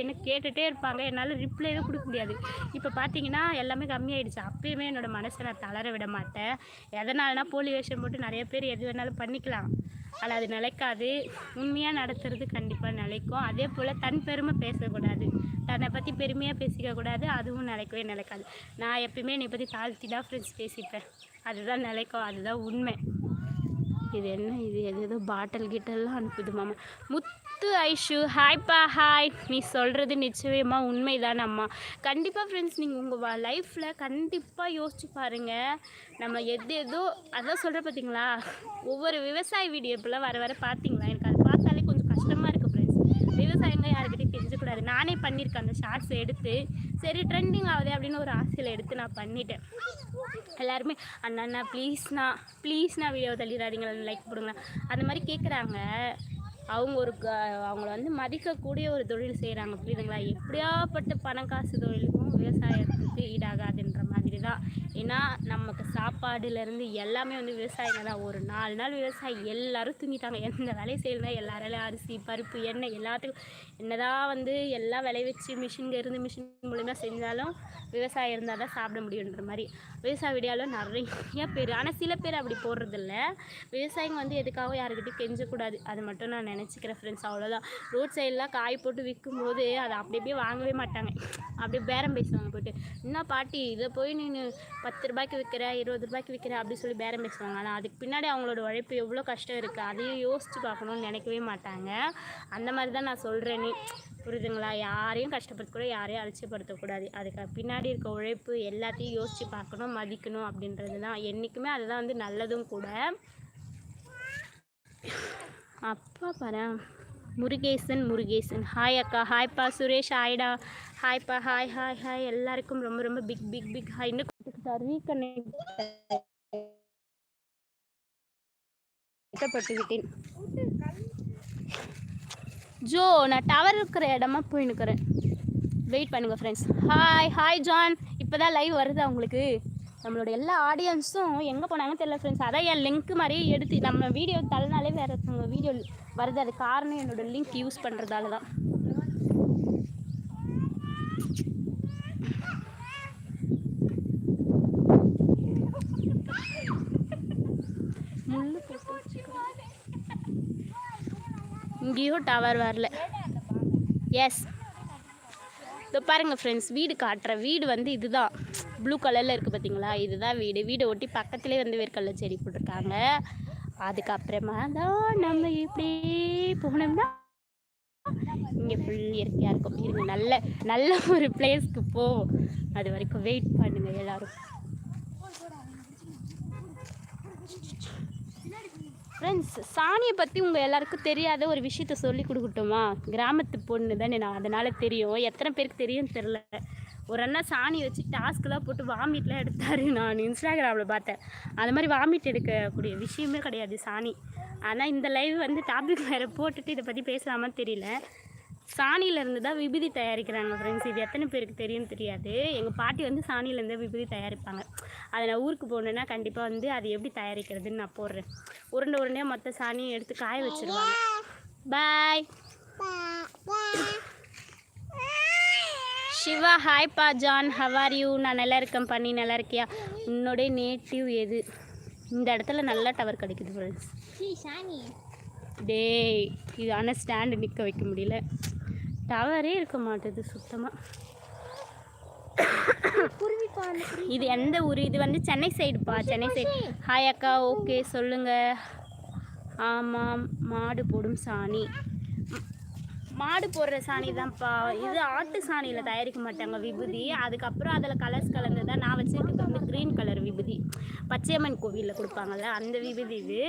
என்ன கேட்டுகிட்டே இருப்பாங்க. என்னால் ரிப்ளைவே கொடுக்க முடியாது. இப்போ பார்த்தீங்கன்னா எல்லாமே கம்மியாயிடுச்சு. அப்பயுமே என்னோட மனசை நான் தளர விட மாட்டேன். எதனால்னா போலி வேஷம் போட்டு நிறைய பேர் எது வேணாலும் பண்ணிக்கலாம். ஆனால் அது நிலைக்காது. உண்மையாக நடத்துறது கண்டிப்பாக நிலைக்கும். அதே போல் தன் பெருமை பேசக்கூடாது. தன்னை பற்றி பெருமையாக பேசிக்கக்கூடாது. அதுவும் நிலைக்கவே நிலைக்காது. நான் எப்பயுமே என்னை பற்றி தாழ்த்தி தான் ஃப்ரெண்ட்ஸ் பேசிப்பேன். அதுதான் நிலைக்கும். அதுதான் உண்மை. இது என்ன இது? எது ஏதோ பாட்டில் கிட்டெல்லாம் அனுப்புது மாமா. முத்து ஐஷு ஹாய்ப்பா ஹாய். நீ சொல்கிறது நிச்சயமாக உண்மைதான் அம்மா. கண்டிப்பாக ஃப்ரெண்ட்ஸ் நீங்கள் உங்கள் லைஃப்பில் கண்டிப்பாக யோசிச்சு பாருங்கள் நம்ம எது ஏதோ அதான் சொல்கிற பார்த்தீங்களா ஒவ்வொரு விவசாய வீடியோ இப்போலாம் வர வர பார்த்தீங்களா எனக்கு அது பார்த்தாலே கொஞ்சம் கஷ்டமாக இருக்குது ஃப்ரெண்ட்ஸ் விவசாயங்க யாருக்கிட்டையும் தெரிஞ்சக்கூடாது நானே பண்ணியிருக்கேன் அந்த ஷார்ட்ஸ் எடுத்து. சரி ட்ரெண்டிங் ஆகுது அப்படின்னு ஒரு ஆசையில் எடுத்து நான் பண்ணிட்டேன். எல்லாருமே அண்ணா அண்ணா ப்ளீஸ்ண்ணா ப்ளீஸ்ண்ணா வீடியோ தள்ளிடாதீங்களா லைக் போடுங்களா அந்த மாதிரி கேட்குறாங்க அவங்க ஒரு க அவங்கள வந்து மதிக்கக்கூடிய ஒரு தொழில் செய்கிறாங்க புரியுதுங்களா? எப்படியாப்பட்ட பணம் காசு தொழிலுக்கும் விவசாயத்துக்கு ஈடாகாதுன்ற மாதிரி தான் ஏன்னா நமக்கு சாப்பாடுலேருந்து எல்லாமே வந்து விவசாயிங்க தான். ஒரு நாலு நாள் விவசாயி எல்லாரும் தூங்கிட்டாங்க. எந்த வேலையும் செய்யலாம் எல்லாராலையும் அரிசி பருப்பு எண்ணெய் எல்லாத்துக்கும் என்னதான் வந்து எல்லாம் விளைவிச்சு மிஷின்க இருந்து மிஷின் மூலிமா செஞ்சாலும் விவசாயம் இருந்தால் தான் சாப்பிட முடியுன்ற மாதிரி. விவசாய விடியாலும் நிறைய பேர் ஆனால் சில பேர் அப்படி போடுறதில்ல. விவசாயிங்க வந்து எதுக்காகவும் யாருக்கிட்டையும் கெஞ்சக்கூடாது. அது மட்டும் நான் நினச்சிக்கிறேன் ஃப்ரெண்ட்ஸ் அவ்வளோதான் ரோட் சைடெலாம் காய் போட்டு விற்கும்போது அதை அப்படி அப்படியே வாங்கவே மாட்டாங்க. அப்படியே பேரம் பேசுவாங்க போயிட்டு என்ன பாட்டி இதை போய் நீ பத்து ரூபாய்க்கு விற்கிற இருபது ரூபாய்க்கு விற்கிற அப்படின்னு சொல்லி பேரம் பேசுவாங்க. ஆனால் அதுக்கு பின்னாடி அவங்களோட உழைப்பு எவ்வளோ கஷ்டம் இருக்குது அதையும் யோசித்து பார்க்கணும்னு நினைக்கவே மாட்டாங்க. அந்த மாதிரி தான் நான் சொல்கிறேனே புரியுதுங்களா? யாரையும் கஷ்டப்படுத்தக்கூட யாரையும் அலட்சியப்படுத்தக்கூடாது அதுக்கு பின்னாடி இருக்க உழைப்பு எல்லாத்தையும் யோசித்து பார்க்கணும் மதிக்கணும் அப்படின்றது தான். என்றைக்குமே அதுதான் வந்து நல்லதும் கூட. அப்பா பாரு. முருகேசன் முருகேசன். ஹாய் அக்கா. ஹாய்ப்பா சுரேஷ் ஹாய்டா ஹாய்ப்பா ஹாய் ஹாய் ஹாய் எல்லாருக்கும் ரொம்ப ரொம்ப பிக் பிக் பிக் ஹாய்னு இன்னும் ரீகனெக்ட் விட்டேன் ஜோ நான் டவர் இருக்கிற இடமா போய் நிற்கிறேன் வெயிட் பண்ணுங்கள் ஃப்ரெண்ட்ஸ் ஹாய் ஹாய் ஜான் இப்போ தான் லைவ் வருதா உங்களுக்கு? நம்மளோட எல்லா ஆடியன்ஸும் எங்கே போனாங்கன்னு தெரியல ஃப்ரெண்ட்ஸ் அதான் என் லிங்க் மாதிரி எடுத்து நம்ம வீடியோ தள்ளனாலே வேறு ஒருத்தவங்க வீடியோ வருது. அது காரணம் என்னோட லிங்க் யூஸ் பண்ணுறதால தான். இங்கேயும் டவர் வரல. எஸ் இதோ பாருங்கள் ஃப்ரெண்ட்ஸ் வீடு காட்டுற வீடு வந்து இதுதான். ப்ளூ கலரில் இருக்குது பார்த்தீங்களா இதுதான் வீடு. வீடை ஒட்டி பக்கத்துலேயே வந்து வேர்க்கடலை செடி போட்டிருக்காங்க. அதுக்கப்புறமா தான் நம்ம இப்படி போனோம்னா இங்கே ஃபுல் இயற்கையாக இருக்கும். இருங்க நல்ல நல்ல ஒரு பிளேஸ்க்கு போவோம் அது வரைக்கும் வெயிட் பண்ணுங்க எல்லோரும். ஃப்ரெண்ட்ஸ் சாணியை பற்றி உங்கள் எல்லாருக்கும் தெரியாத ஒரு விஷயத்த சொல்லி கொடுக்கட்டுமா? கிராமத்து பொண்ணு தானே நான். அதனால் தெரியும். எத்தனை பேருக்கு தெரியும்னு தெரில ஒரு அண்ணா சாணி வச்சு டாஸ்க்கெலாம் போட்டு வாமிட்லாம் எடுத்தார். நான் இன்ஸ்டாகிராமில் பார்த்தேன். அது மாதிரி வாமிட் எடுக்கக்கூடிய விஷயமே கிடையாது சாணி. ஆனால் இந்த லைவ் வந்து டாபிக் வேறு போட்டுட்டு இதை பற்றி பேசலாமான்னு தெரியல. சாணியிலேருந்து தான் விபூதி தயாரிக்கிறாங்க ஃப்ரெண்ட்ஸ் இது எத்தனை பேருக்கு தெரியும்னு தெரியாது. எங்கள் பாட்டி வந்து சாணியிலேருந்து விபூதி தயாரிப்பாங்க. அதை நான் ஊருக்கு போனேன்னா கண்டிப்பாக வந்து அது எப்படி தயாரிக்கிறதுன்னு நான் போடுறேன். உருண்டை உருண்டையாக மொத்த சாணியை எடுத்து காய வச்சுருவாங்க. பாய் சிவா ஹாய்ப்பா ஜான் ஹவார் யூ நான் நல்லா இருக்கேன் பண்ணி நல்லா இருக்கியா? உன்னோடைய நேட்டிவ் எது? இந்த இடத்துல நல்லா டவர் கிடைக்குது ஃப்ரெண்ட்ஸ் டேய் இது ஆனால் ஸ்டாண்டு நிற்க வைக்க முடியல. டவரே இருக்க மாட்டேது சுத்தமாக இது எந்த ஊர்? இது வந்து சென்னை சைடுப்பா சென்னை சைடு ஹாய் அக்கா ஓகே சொல்லுங்கள் ஆமாம் மாடு போடும் சாணி. மாடு போடுற சாணி தான்ப்பா. இது ஆட்டு சாணியில் தயாரிக்க மாட்டாங்க விபூதி. அதுக்கப்புறம் அதில் கலர்ஸ் கலந்து தான் நான் வச்சுருக்கிறது வந்து க்ரீன் கலர் விபூதி. பச்சையம்மன் கோவிலில் கொடுப்பாங்கல்ல அந்த விபூதி இது.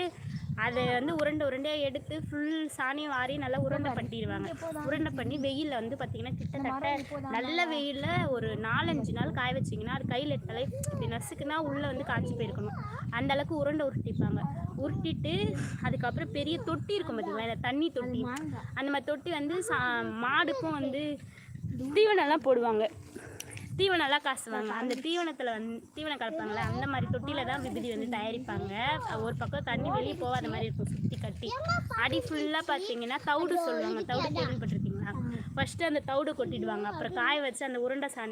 அதை வந்து உருண்டை உருண்டையாக எடுத்து ஃபுல் சாணி வாரி நல்லா உருண்டை பண்ணிடுவாங்க. உருண்டை பண்ணி வெயிலில் வந்து பார்த்திங்கன்னா கிட்டத்தட்ட நல்ல வெயிலில் ஒரு நாலஞ்சு நாள் காய வச்சிங்கன்னா அது கையில் எடுத்தாலே இப்படி நசுக்குனா உள்ளே வந்து காய்ச்சி போயிருக்கணும். அந்த அளவுக்கு உருண்டை உருட்டிப்பாங்க. உருட்டிட்டு அதுக்கப்புறம் பெரிய தொட்டி இருக்கும் பார்த்தீங்களா தண்ணி தொட்டி. அந்த மாதிரி தொட்டி வந்து சா மாடுக்கும் வந்து தீவனம்லாம் போடுவாங்க. தீவனம்லாம் காசுவாங்க. அந்த தீவனத்தில் வந்து தீவனம் கலப்பாங்களே அந்த மாதிரி தொட்டியில் தான் விபூதி வந்து தயாரிப்பாங்க. ஒரு பக்கம் தண்ணி வெளியே போகாத மாதிரி இருக்கும் சுற்றி கட்டி. அடி ஃபுல்லாக பார்த்தீங்கன்னா தவிடு சொல்லுவாங்க. தவிடு கேள்விப்பட்டிருக்கீங்களா? ஃபஸ்ட்டு அந்த தவிடு கொட்டிடுவாங்க. அப்புறம் காய வச்சு அந்த உருண்டை சாணி